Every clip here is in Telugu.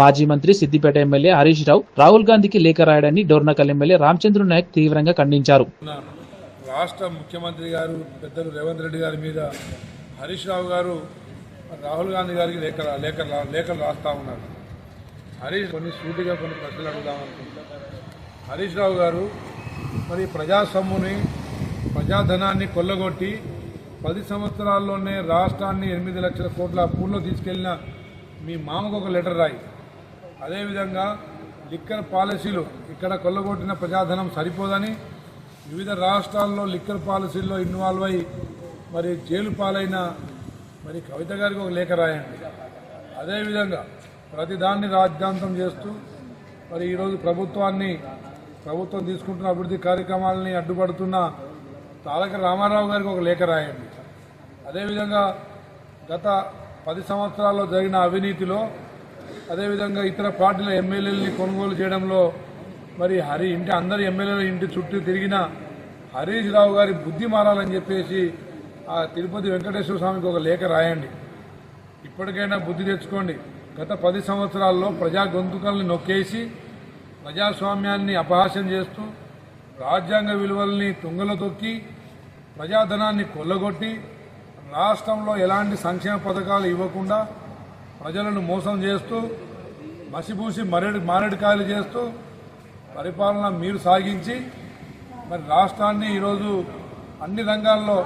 మాజీ మంత్రి సిద్దిపేట ఎమ్మెల్యే హరీష్ రావు రాహుల్ గాంధీకి లేఖ రాయడాన్ని డోర్నకల్ ఎమ్మెల్యే రామచంద్ర నాయక్ తీవ్రంగా ఖండించారు. రాష్ట్ర ముఖ్యమంత్రి గారు పెద్దలు రేవంత్ రెడ్డి గారి మీద హరీష్ రావు గారు రాహుల్ గాంధీ గారికి లేఖ లేఖ లేఖలు రాస్తా ఉన్నారు. హరీష్ కొన్ని సూటిగా కొన్ని ప్రశ్నలు అడుగుదామనుకుంటా హరీష్ రావు గారు మరి ప్రజాసమ్ముని ప్రజాధనాన్ని కొల్లగొట్టి పది సంవత్సరాల్లోనే రాష్ట్రాన్ని ఎనిమిది లక్షల కోట్ల అప్పుల్లో తీసుకెళ్ళిన మీ మామకు ఒక లెటర్ రాయి. అదేవిధంగా లిక్కర్ పాలసీలు ఇక్కడ కొల్లగొట్టిన ప్రజాధనం సరిపోదని వివిధ రాష్ట్రాల్లో లిక్కర్ పాలసీల్లో ఇన్వాల్వ్ అయి మరి జైలు పాలైన మరి కవిత గారికి ఒక లేఖ రాయండి. అదేవిధంగా ప్రతిదాన్ని రాజ్యాంతం చేస్తూ మరి ఈరోజు ప్రభుత్వాన్ని ప్రభుత్వం తీసుకుంటున్న అభివృద్ధి కార్యక్రమాలని అడ్డుపడుతున్న తారక రామారావు గారికి ఒక లేఖ రాయండి. అదేవిధంగా గత పది సంవత్సరాల్లో జరిగిన అవినీతిలో అదేవిధంగా ఇతర పార్టీల ఎమ్మెల్యేలని కొనుగోలు చేయడంలో మరి హరి ఇంటి అందరి ఎమ్మెల్యేల ఇంటి చుట్టూ తిరిగిన హరీష్ రావు గారి బుద్ధి మారాలని చెప్పేసి ఆ తిరుపతి వెంకటేశ్వర స్వామికి ఒక లేఖ రాయండి. ఇప్పటికైనా బుద్ధి తెచ్చుకోండి. గత పది సంవత్సరాల్లో ప్రజా గొంతుకల్ని నొక్కేసి ప్రజాస్వామ్యాన్ని అపహాస్యం చేస్తూ రాజ్యాంగ విలువల్ని తుంగలో తొక్కి ప్రజాధనాన్ని కొల్లగొట్టి రాష్ట్రంలో ఎలాంటి సంక్షేమ పథకాలు ఇవ్వకుండా ప్రజలను మోసం చేస్తూ మసిపూసి మరెడి మారేడుకాయలు చేస్తూ పరిపాలన మీరు సాగించి మరి రాష్ట్రాన్ని ఈరోజు అన్ని రంగాల్లో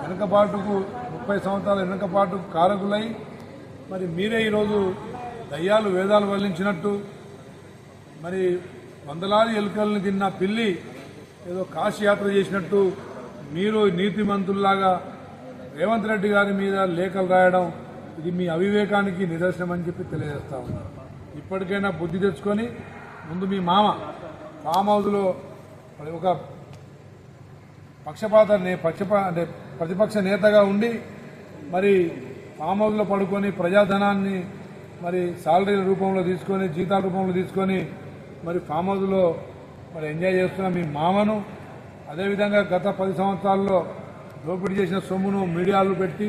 వెనుకబాటుకు ముప్పై సంవత్సరాల వెనుకబాటుకు కారకులై మరి మీరే ఈరోజు దయ్యాలు వేదాలు వల్లించినట్టు మరి వందలాది ఎలుకల్ని తిన్న పిల్లి ఏదో కాశీయాత్ర చేసినట్టు మీరు నీతిమంతుల్లాగా రేవంత్ రెడ్డి గారి మీద లేఖలు రాయడం ఇది మీ అవివేకానికి నిదర్శనం అని చెప్పి తెలియజేస్తా ఉన్నారు ఇప్పటికైనా బుద్ధి తెచ్చుకొని ముందు మీ మామ ఫామ్ హౌస్లో మరి ఒక పక్షపాత నే పక్షపా అంటే ప్రతిపక్ష నేతగా ఉండి మరి ఫామ్ హౌస్లో పడుకొని ప్రజాధనాన్ని మరి సాలరీల రూపంలో తీసుకొని జీతాల రూపంలో తీసుకొని మరి ఫామ్ హౌస్లో మరి ఎంజాయ్ చేస్తున్న మీ మామను అదేవిధంగా గత పది సంవత్సరాల్లో దోపిడీ చేసిన సొమ్మును మీడియాలు పెట్టి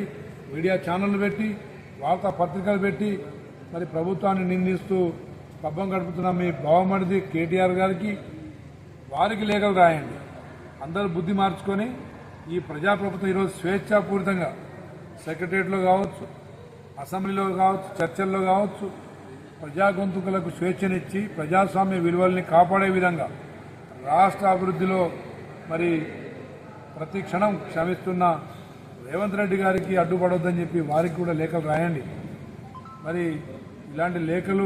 మీడియా ఛానళ్ళు పెట్టి వార్తా పత్రికలు పెట్టి మరి ప్రభుత్వాన్ని నిందిస్తూ పబ్బం గడుపుతున్న మీ బావమడిది కేటీఆర్ గారికి వారికి లేఖలు రాయండి. అందరూ బుద్ధి మార్చుకొని ఈ ప్రజాప్రభుత్వం ఈరోజు స్వేచ్ఛాపూరితంగా సెక్రటరియట్లో కావచ్చు అసెంబ్లీలో కావచ్చు చర్చల్లో కావచ్చు ప్రజా గొంతుకులకు స్వేచ్ఛనిచ్చి ప్రజాస్వామ్య విలువల్ని కాపాడే విధంగా రాష్ట్ర అభివృద్ధిలో మరి ప్రతి క్షణం క్షమిస్తున్న రేవంత్ రెడ్డి గారికి అడ్డుపడొద్దని చెప్పి వారికి కూడా లేఖలు రాయండి. మరి ఇలాంటి లేఖలు